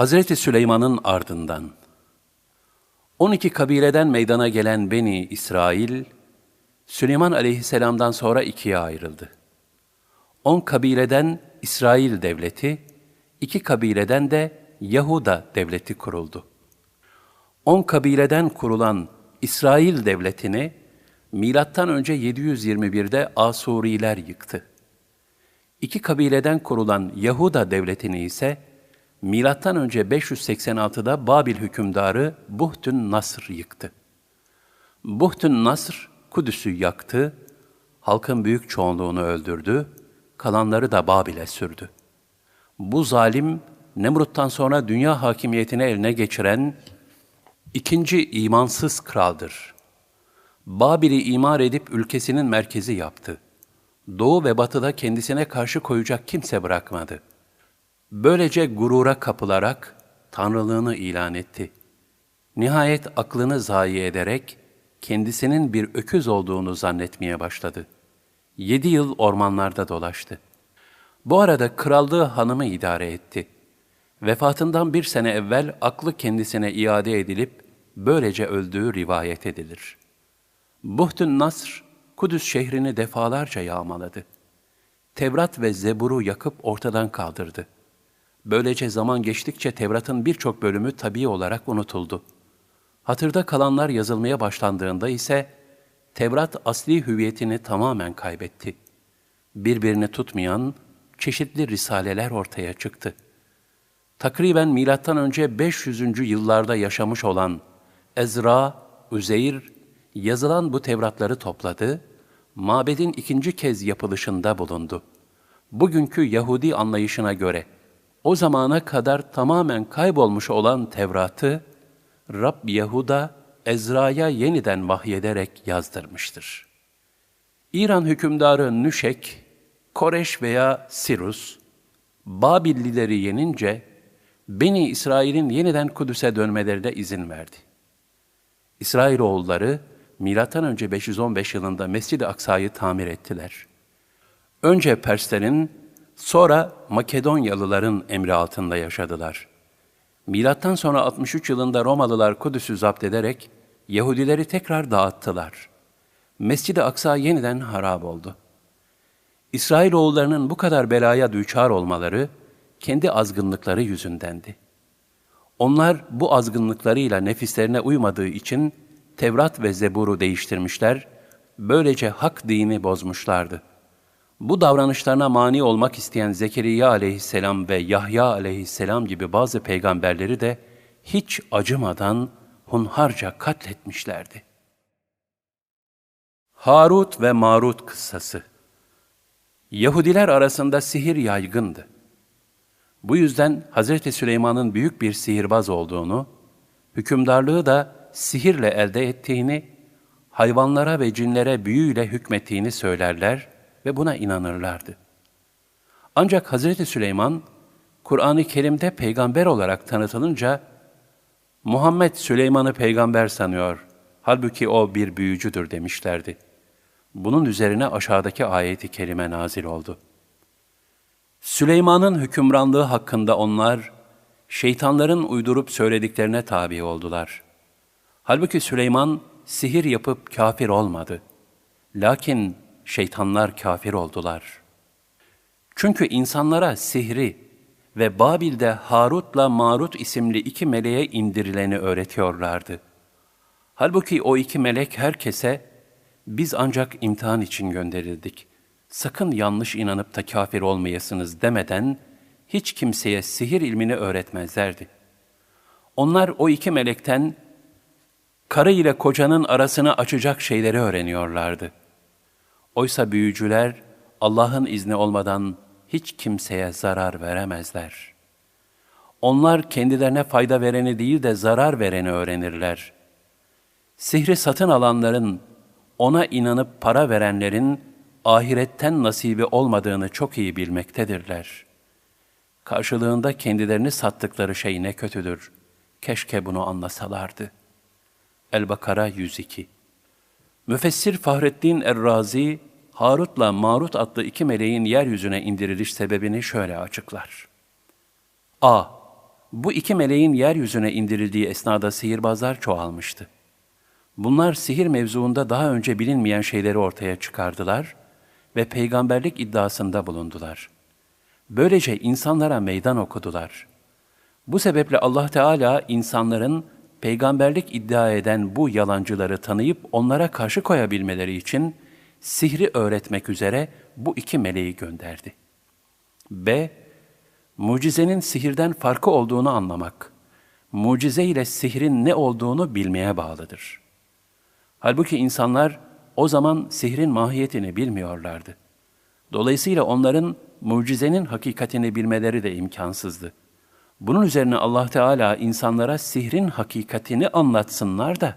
Hazreti Süleyman'ın ardından 12 kabileden meydana gelen Beni İsrail, Süleyman aleyhisselamdan sonra ikiye ayrıldı. 10 kabileden İsrail devleti, iki kabileden de Yahuda devleti kuruldu. 10 kabileden kurulan İsrail devletini milattan önce 721'de Asuriler yıktı. İki kabileden kurulan Yahuda devletini ise milattan önce 586'da Babil hükümdarı Buhtün Nasr yıktı. Buhtün Nasr Kudüs'ü yaktı, halkın büyük çoğunluğunu öldürdü, kalanları da Babil'e sürdü. Bu zalim Nemrut'tan sonra dünya hakimiyetini eline geçiren ikinci imansız kraldır. Babil'i imar edip ülkesinin merkezi yaptı. Doğu ve batıda kendisine karşı koyacak kimse bırakmadı. Böylece gurura kapılarak tanrılığını ilan etti. Nihayet aklını zayi ederek kendisinin bir öküz olduğunu zannetmeye başladı. Yedi yıl ormanlarda dolaştı. Bu arada krallığı hanımı idare etti. Vefatından bir sene evvel aklı kendisine iade edilip böylece öldüğü rivayet edilir. Buhtun Nasr, Kudüs şehrini defalarca yağmaladı. Tevrat ve Zebur'u yakıp ortadan kaldırdı. Böylece zaman geçtikçe Tevrat'ın birçok bölümü tabii olarak unutuldu. Hatırda kalanlar yazılmaya başlandığında ise Tevrat asli hüviyetini tamamen kaybetti. Birbirini tutmayan çeşitli risaleler ortaya çıktı. Takriben milattan önce 500. yıllarda yaşamış olan Ezra, Üzeyr yazılan bu Tevratları topladı, mabedin ikinci kez yapılışında bulundu. Bugünkü Yahudi anlayışına göre o zamana kadar tamamen kaybolmuş olan Tevrat'ı Rab Yahuda Ezra'ya yeniden vahyederek yazdırmıştır. İran hükümdarı Nüşek, Koreş veya Sirus, Babillileri yenince Beni İsrail'in yeniden Kudüs'e dönmelerine izin verdi. İsrailoğulları önce 515 yılında Mescid-i Aksa'yı tamir ettiler. Önce Perslerin, sonra Makedonyalıların emri altında yaşadılar. Milattan sonra 63 yılında Romalılar Kudüs'ü zapt ederek Yahudileri tekrar dağıttılar. Mescid-i Aksa yeniden harap oldu. İsrailoğullarının bu kadar belaya düçar olmaları kendi azgınlıkları yüzündendi. Onlar bu azgınlıklarıyla nefislerine uymadığı için Tevrat ve Zebur'u değiştirmişler, böylece hak dini bozmuşlardı. Bu davranışlarına mani olmak isteyen Zekeriya aleyhisselam ve Yahya aleyhisselam gibi bazı peygamberleri de hiç acımadan hunharca katletmişlerdi. Harut ve Marut kıssası Yahudiler arasında sihir yaygındı. Bu yüzden Hz. Süleyman'ın büyük bir sihirbaz olduğunu, hükümdarlığı da sihirle elde ettiğini, hayvanlara ve cinlere büyüyle hükmettiğini söylerler ve buna inanırlardı. Ancak Hz. Süleyman, Kur'an-ı Kerim'de peygamber olarak tanıtılınca, Muhammed Süleyman'ı peygamber sanıyor, halbuki o bir büyücüdür demişlerdi. Bunun üzerine aşağıdaki ayeti kerime nazil oldu. Süleyman'ın hükümranlığı hakkında onlar, şeytanların uydurup söylediklerine tabi oldular. Halbuki Süleyman sihir yapıp kafir olmadı. Lakin şeytanlar kafir oldular. Çünkü insanlara sihri ve Babil'de Harut'la Marut isimli iki meleğe indirileni öğretiyorlardı. Halbuki o iki melek herkese, biz ancak imtihan için gönderildik. Sakın yanlış inanıp da kafir olmayasınız demeden, hiç kimseye sihir ilmini öğretmezlerdi. Onlar o iki melekten, karı ile kocanın arasını açacak şeyleri öğreniyorlardı. Oysa büyücüler Allah'ın izni olmadan hiç kimseye zarar veremezler. Onlar kendilerine fayda vereni değil de zarar vereni öğrenirler. Sihri satın alanların, ona inanıp para verenlerin ahiretten nasibi olmadığını çok iyi bilmektedirler. Karşılığında kendilerini sattıkları şey ne kötüdür. Keşke bunu anlasalardı. El-Bakara 102 Müfessir Fahrettin Errazi, Harut'la Marut adlı iki meleğin yeryüzüne indiriliş sebebini şöyle açıklar. A. Bu iki meleğin yeryüzüne indirildiği esnada sihirbazlar çoğalmıştı. Bunlar sihir mevzuunda daha önce bilinmeyen şeyleri ortaya çıkardılar ve peygamberlik iddiasında bulundular. Böylece insanlara meydan okudular. Bu sebeple Allah Teala insanların peygamberlik iddia eden bu yalancıları tanıyıp onlara karşı koyabilmeleri için sihri öğretmek üzere bu iki meleği gönderdi. B. Mucizenin sihirden farkı olduğunu anlamak, mucize ile sihrin ne olduğunu bilmeye bağlıdır. Halbuki insanlar o zaman sihrin mahiyetini bilmiyorlardı. Dolayısıyla onların mucizenin hakikatini bilmeleri de imkansızdı. Bunun üzerine Allah Teala insanlara sihrin hakikatini anlatsınlar da,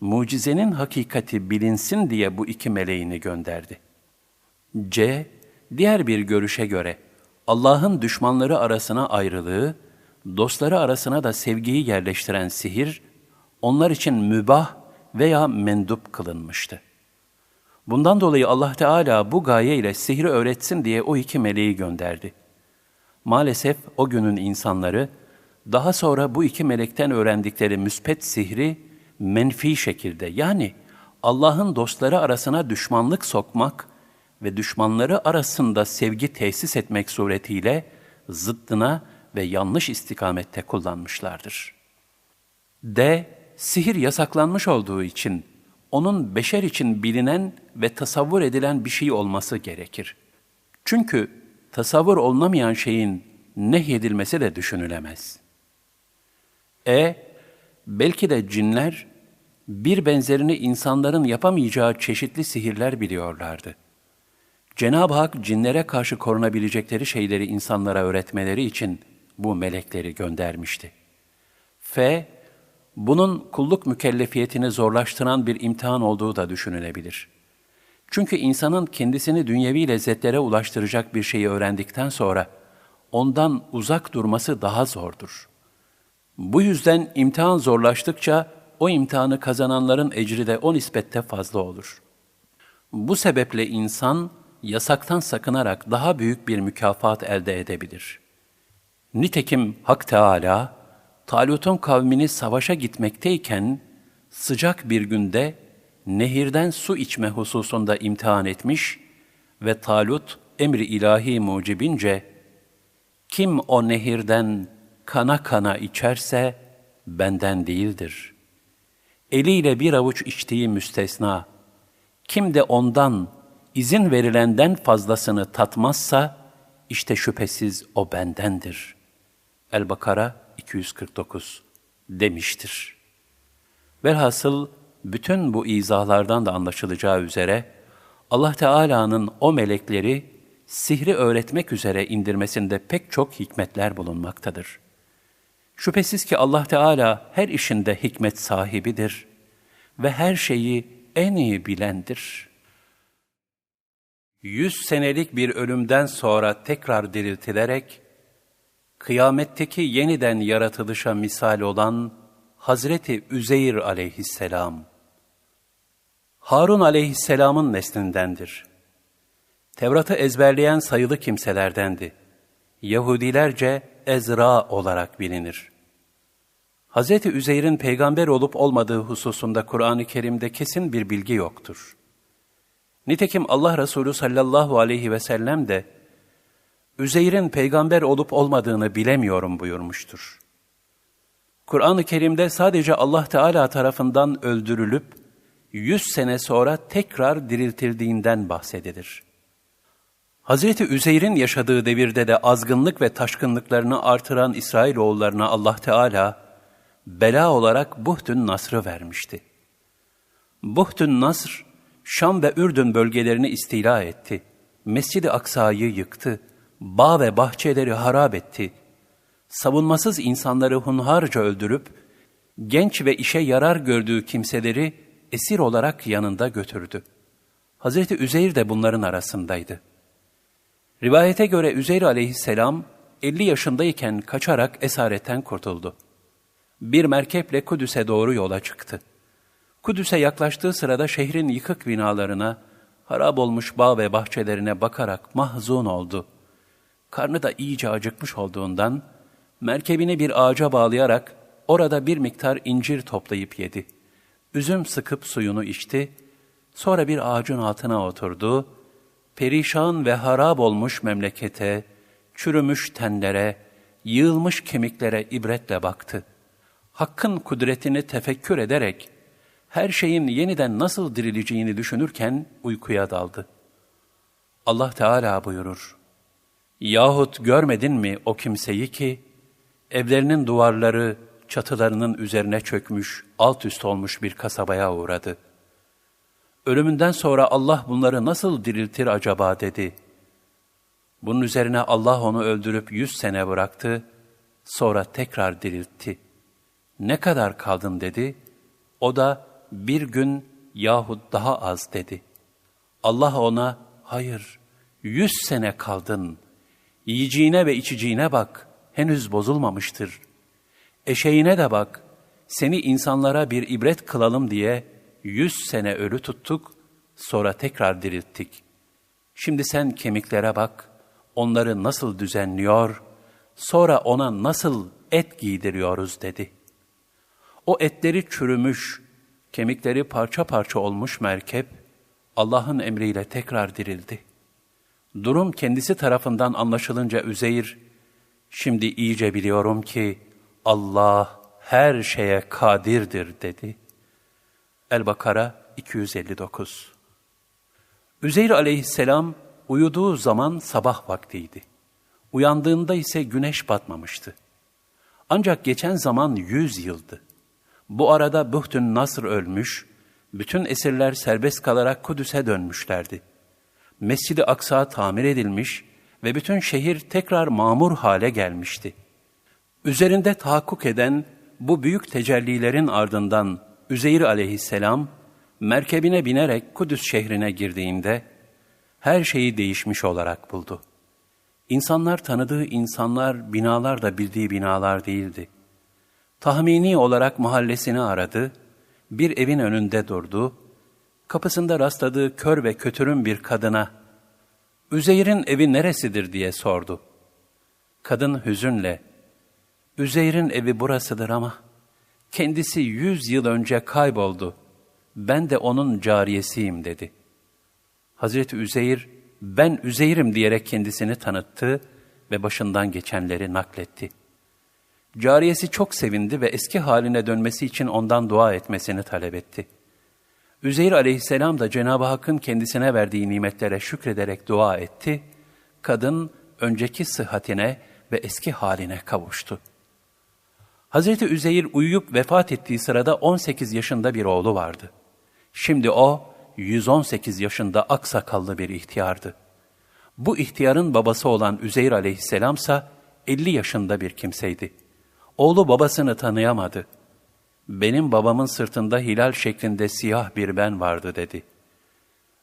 mucizenin hakikati bilinsin diye bu iki meleğini gönderdi. C. Diğer bir görüşe göre, Allah'ın düşmanları arasına ayrılığı, dostları arasına da sevgiyi yerleştiren sihir, onlar için mübah veya mendup kılınmıştı. Bundan dolayı Allah Teala bu gaye ile sihri öğretsin diye o iki meleği gönderdi. Maalesef o günün insanları, daha sonra bu iki melekten öğrendikleri müspet sihri menfi şekilde yani Allah'ın dostları arasına düşmanlık sokmak ve düşmanları arasında sevgi tesis etmek suretiyle zıddına ve yanlış istikamette kullanmışlardır. D. Sihir yasaklanmış olduğu için onun beşer için bilinen ve tasavvur edilen bir şey olması gerekir. Çünkü tasavvur olunamayan şeyin nehyedilmesi de düşünülemez. E. Belki de cinler bir benzerini insanların yapamayacağı çeşitli sihirler biliyorlardı. Cenab-ı Hak cinlere karşı korunabilecekleri şeyleri insanlara öğretmeleri için bu melekleri göndermişti. F. Bunun kulluk mükellefiyetini zorlaştıran bir imtihan olduğu da düşünülebilir. Çünkü insanın kendisini dünyevi lezzetlere ulaştıracak bir şeyi öğrendikten sonra ondan uzak durması daha zordur. Bu yüzden imtihan zorlaştıkça o imtihanı kazananların ecri de o nispette fazla olur. Bu sebeple insan yasaktan sakınarak daha büyük bir mükafat elde edebilir. Nitekim Hak Teala Talut'un kavmini savaşa gitmekteyken sıcak bir günde nehirden su içme hususunda imtihan etmiş ve Talut emri ilahi mucibince kim o nehirden kana kana içerse benden değildir. Eliyle bir avuç içtiği müstesna, kim de ondan izin verilenden fazlasını tatmazsa, işte şüphesiz o bendendir. El-Bakara 249 demiştir. Velhasıl bütün bu izahlardan da anlaşılacağı üzere Allah Teala'nın o melekleri sihri öğretmek üzere indirmesinde pek çok hikmetler bulunmaktadır. Şüphesiz ki Allah Teala her işinde hikmet sahibidir ve her şeyi en iyi bilendir. Yüz senelik bir ölümden sonra tekrar diriltilerek, kıyametteki yeniden yaratılışa misal olan Hazreti Üzeyr aleyhisselam, Harun aleyhisselamın neslindendir. Tevrat'ı ezberleyen sayılı kimselerdendi. Yahudilerce Ezra olarak bilinir. Hz. Üzeyr'in peygamber olup olmadığı hususunda Kur'an-ı Kerim'de kesin bir bilgi yoktur. Nitekim Allah Resulü sallallahu aleyhi ve sellem de Üzeyr'in peygamber olup olmadığını bilemiyorum buyurmuştur. Kur'an-ı Kerim'de sadece Allah Teala tarafından öldürülüp yüz sene sonra tekrar diriltildiğinden bahsedilir. Hazreti Üzeyr'in yaşadığı devirde de azgınlık ve taşkınlıklarını artıran İsrailoğullarına Allah Teala bela olarak Buhtün Nasr'ı vermişti. Buhtün Nasr, Şam ve Ürdün bölgelerini istila etti. Mescid-i Aksa'yı yıktı. Bağ ve bahçeleri harap etti. Savunmasız insanları hunharca öldürüp, genç ve işe yarar gördüğü kimseleri esir olarak yanında götürdü. Hazreti Üzeyr de bunların arasındaydı. Rivayete göre Üzeyr aleyhisselam 50 yaşındayken kaçarak esaretten kurtuldu. Bir merkeple Kudüs'e doğru yola çıktı. Kudüs'e yaklaştığı sırada şehrin yıkık binalarına, harap olmuş bağ ve bahçelerine bakarak mahzun oldu. Karnı da iyice acıkmış olduğundan merkebini bir ağaca bağlayarak orada bir miktar incir toplayıp yedi. Üzüm sıkıp suyunu içti, sonra bir ağacın altına oturdu, perişan ve harap olmuş memlekete, çürümüş tenlere, yığılmış kemiklere ibretle baktı. Hakkın kudretini tefekkür ederek, her şeyin yeniden nasıl dirileceğini düşünürken uykuya daldı. Allah Teala buyurur, Yahut görmedin mi o kimseyi ki, evlerinin duvarları çatılarının üzerine çökmüş, alt üst olmuş bir kasabaya uğradı. Ölümünden sonra Allah bunları nasıl diriltir acaba dedi. Bunun üzerine Allah onu öldürüp yüz sene bıraktı, sonra tekrar diriltti. Ne kadar kaldın dedi, o da bir gün yahut daha az dedi. Allah ona, hayır, yüz sene kaldın, yiyeceğine ve içeceğine bak, henüz bozulmamıştır. Eşeğine de bak, seni insanlara bir ibret kılalım diye yüz sene ölü tuttuk, sonra tekrar dirilttik. Şimdi sen kemiklere bak, onları nasıl düzenliyor, sonra ona nasıl et giydiriyoruz dedi. O etleri çürümüş, kemikleri parça parça olmuş merkep, Allah'ın emriyle tekrar dirildi. Durum kendisi tarafından anlaşılınca Üzeyir, şimdi iyice biliyorum ki Allah her şeye kadirdir dedi. El-Bakara 259 Üzeyr aleyhisselam uyuduğu zaman sabah vaktiydi. Uyandığında ise güneş batmamıştı. Ancak geçen zaman yüz yıldı. Bu arada Buhtün Nasr ölmüş, bütün esirler serbest kalarak Kudüs'e dönmüşlerdi. Mescid-i Aksa tamir edilmiş ve bütün şehir tekrar mamur hale gelmişti. Üzerinde tahakkuk eden bu büyük tecellilerin ardından Üzeyir aleyhisselam merkebine binerek Kudüs şehrine girdiğinde her şeyi değişmiş olarak buldu. İnsanlar tanıdığı insanlar, binalar da bildiği binalar değildi. Tahmini olarak mahallesini aradı, bir evin önünde durdu, kapısında rastladığı kör ve kötürüm bir kadına, Üzeyr'in evi neresidir diye sordu. Kadın hüzünle, Üzeyr'in evi burasıdır ama kendisi yüz yıl önce kayboldu. Ben de onun cariyesiyim dedi. Hazreti Üzeyr, ben Üzeyr'im diyerek kendisini tanıttı ve başından geçenleri nakletti. Cariyesi çok sevindi ve eski haline dönmesi için ondan dua etmesini talep etti. Üzeyr aleyhisselam da Cenab-ı Hakk'ın kendisine verdiği nimetlere şükrederek dua etti. Kadın önceki sıhhatine ve eski haline kavuştu.'' Hazreti Üzeyir uyuyup vefat ettiği sırada 18 yaşında bir oğlu vardı. Şimdi o 118 yaşında aksakallı bir ihtiyardı. Bu ihtiyarın babası olan Üzeyir aleyhisselamsa 50 yaşında bir kimseydi. Oğlu babasını tanıyamadı. Benim babamın sırtında hilal şeklinde siyah bir ben vardı dedi.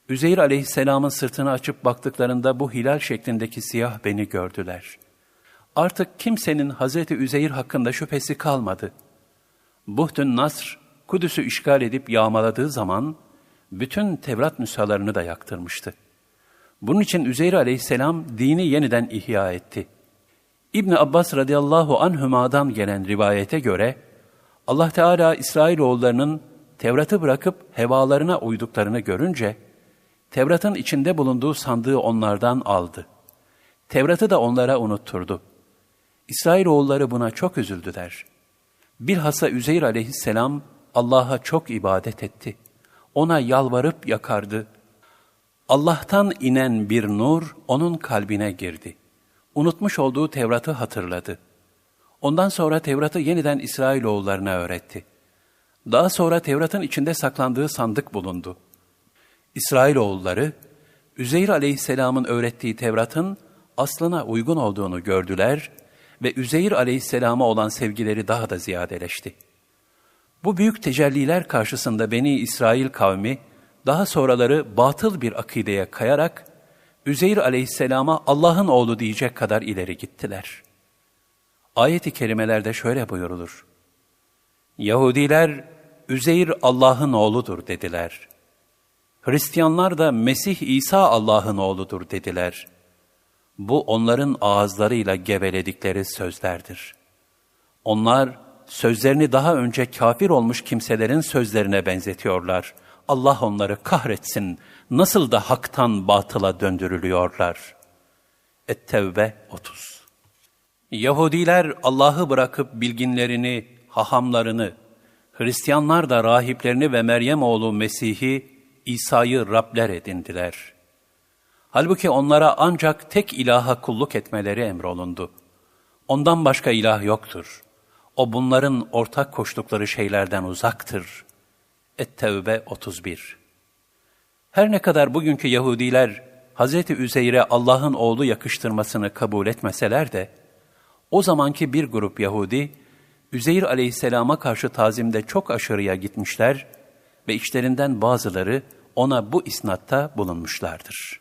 Üzeyir aleyhisselamın sırtını açıp baktıklarında bu hilal şeklindeki siyah beni gördüler.'' Artık kimsenin Hazreti Üzeyir hakkında şüphesi kalmadı. Buhtun Nasr, Kudüs'ü işgal edip yağmaladığı zaman bütün Tevrat nüshalarını da yaktırmıştı. Bunun için Üzeyir aleyhisselam dini yeniden ihya etti. İbn Abbas radıyallahu anhüma'dan gelen rivayete göre Allah Teala İsrailoğullarının Tevrat'ı bırakıp hevalarına uyduklarını görünce Tevrat'ın içinde bulunduğu sandığı onlardan aldı. Tevrat'ı da onlara unutturdu. İsrailoğulları buna çok üzüldüler. Bilhassa Üzeyr aleyhisselam Allah'a çok ibadet etti. Ona yalvarıp yakardı. Allah'tan inen bir nur onun kalbine girdi. Unutmuş olduğu Tevrat'ı hatırladı. Ondan sonra Tevrat'ı yeniden İsrailoğullarına öğretti. Daha sonra Tevrat'ın içinde saklandığı sandık bulundu. İsrailoğulları, Üzeyr aleyhisselamın öğrettiği Tevrat'ın aslına uygun olduğunu gördüler ve Üzeyir aleyhisselama olan sevgileri daha da ziyadeleşti. Bu büyük tecelliler karşısında Beni İsrail kavmi, daha sonraları batıl bir akideye kayarak, Üzeyir aleyhisselama Allah'ın oğlu diyecek kadar ileri gittiler. Ayet-i kerimelerde şöyle buyurulur. Yahudiler, Üzeyir Allah'ın oğludur dediler. Hristiyanlar da Mesih İsa Allah'ın oğludur dediler.'' Bu onların ağızlarıyla geveledikleri sözlerdir. Onlar sözlerini daha önce kafir olmuş kimselerin sözlerine benzetiyorlar. Allah onları kahretsin. Nasıl da haktan batıla döndürülüyorlar. Et-Tevbe 30 Yahudiler Allah'ı bırakıp bilginlerini, hahamlarını, Hristiyanlar da rahiplerini ve Meryem oğlu Mesih'i, İsa'yı Rabler edindiler. Halbuki onlara ancak tek ilaha kulluk etmeleri emrolundu. Ondan başka ilah yoktur. O bunların ortak koştukları şeylerden uzaktır. Et-Tevbe 31 Her ne kadar bugünkü Yahudiler Hz. Üzeyr'e Allah'ın oğlu yakıştırmasını kabul etmeseler de, o zamanki bir grup Yahudi, Üzeyr aleyhisselama karşı tazimde çok aşırıya gitmişler ve içlerinden bazıları ona bu isnatta bulunmuşlardır.